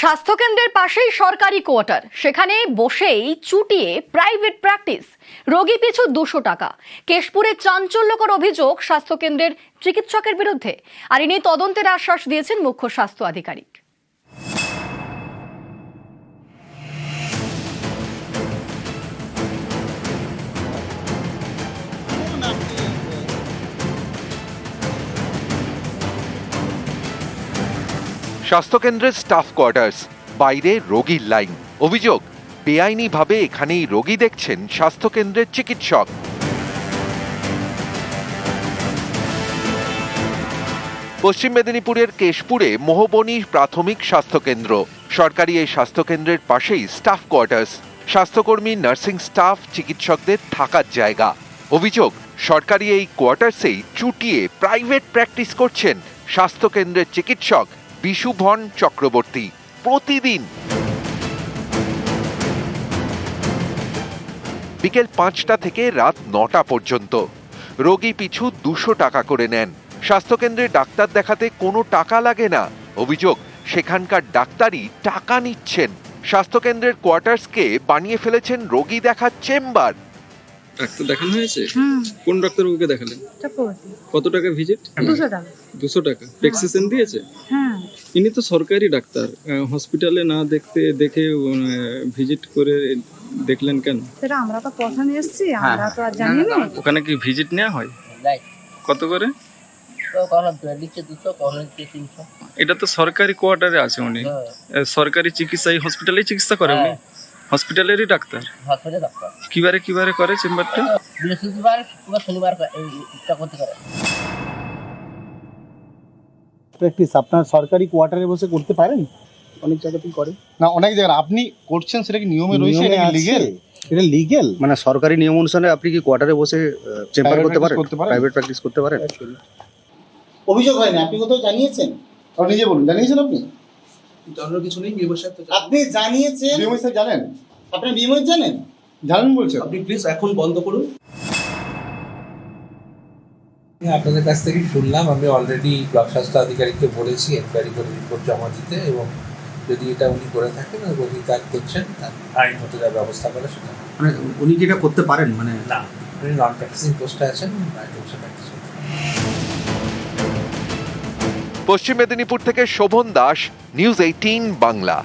স্বাস্থ্যকেন্দ্রের পাশেই সরকারি কোয়ার্টার। সেখানে বসেই চুটিয়ে প্রাইভেট প্র্যাকটিস। রোগী পিছু দুশো টাকা। কেশপুরে চাঞ্চল্যকর অভিযোগ স্বাস্থ্যকেন্দ্রের চিকিৎসকের বিরুদ্ধে। আর ইনি তদন্তের আশ্বাস দিয়েছেন মুখ্য স্বাস্থ্য আধিকারিক। স্বাস্থ্যকেন্দ্রের স্টাফ কোয়ার্টার্স, বাইরে রোগীর লাইন। অভিযোগ, বেআইনিভাবে এখানেই রোগী দেখছেন স্বাস্থ্যকেন্দ্রের চিকিৎসক। পশ্চিম মেদিনীপুরের কেশপুরে মোহবনী প্রাথমিক স্বাস্থ্যকেন্দ্র। সরকারি এই স্বাস্থ্যকেন্দ্রের পাশেই স্টাফ কোয়ার্টার্স। স্বাস্থ্যকর্মী, নার্সিং স্টাফ, চিকিৎসকদের থাকার জায়গা। অভিযোগ, সরকারি এই কোয়ার্টার্সেই চুটিয়ে প্রাইভেট প্র্যাকটিস করছেন স্বাস্থ্যকেন্দ্রের চিকিৎসক। বিশুভন চক্রবর্তী প্রতিদিন। বিকেল পাঁচটা থেকে রাত নটা পর্যন্ত। রোগী পিছু দুশো টাকা করে নেন। স্বাস্থ্যকেন্দ্রে ডাক্তার দেখাতে কোনো টাকা লাগে না। অভিযোগ সেখানকার ডাক্তারই টাকা নিচ্ছেন। স্বাস্থ্যকেন্দ্রের কোয়ার্টার্সকে বানিয়ে ফেলেছেন রোগী দেখার চেম্বার। ডাক্তার দেখানো হয়েছে? কোন ডাক্তারবাবুকে দেখালেন? কত টাকা ভিজিট? দুশো টাকা। দুশো টাকা। দিয়েছে? হ্যাঁ। ইনি তো সরকারি ডাক্তার। হসপিটালে না দেখতে দেখে ভিজিট করে দেখলেন কেন? সেটা আমরা তো প্রথম এসেছি আমরা তো আর জানি না ওখানে কি ভিজিট নেওয়া হয়? কত করে? এটা তো সরকারি কোয়ার্টারে আছে উনি। হ্যাঁ। সরকারি চিকিৎসা এই হসপিটালে চিকিৎসা করে উনি? হ্যাঁ। হসপিটালেরই ডাক্তার? হসপিটালে ডাক্তার। কিবারে কিবারে করে চেম্বারটা? বৃহস্পতিবার শনিবার করতে পারে। প্র্যাকটিস আপনার সরকারি কোয়ার্টারে বসে করতে পারেন? অনেক জায়গাতেই করে না অনেক জায়গায় আপনি করছেন সেটা কি নিয়মে রয়েছে। লিগেল এটা লিগেল মানে সরকারি নিয়ম অনুসারে আপনি কি কোয়ার্টারে বসে চেম্বার করতে পারেন? প্রাইভেট প্র্যাকটিস করতে পারেন? অভিযোগ হয়নি আপনি কোথাও জানিয়েছেন? আপনি নিজে বলুন জানিয়েছেন আপনি? জানার কিছু নেই আপনি জানিয়েছেন? জানেন। আপনি বিমত জানেন? জানেন বলছেন। আপনি প্লিজ এখন বন্ধ করুন। আপনাদের কাছ থেকে শুনলাম। আমি অলরেডি ব্লক স্বাস্থ্য আধিকারিককে বলেছি এনকোয়ারি করে রিপোর্ট জমা দিতে এবং যদি এটা উনি করে থাকেন উনি কাজ করছেন মতো যা ব্যবস্থা করে সেটা মানে উনি যেটা করতে পারেন মানে না উনি নন প্র্যাকটিসিং পোস্টে আছেন পশ্চিম মেদিনীপুর থেকে শোভন দাস নিউজ এইটিন বাংলা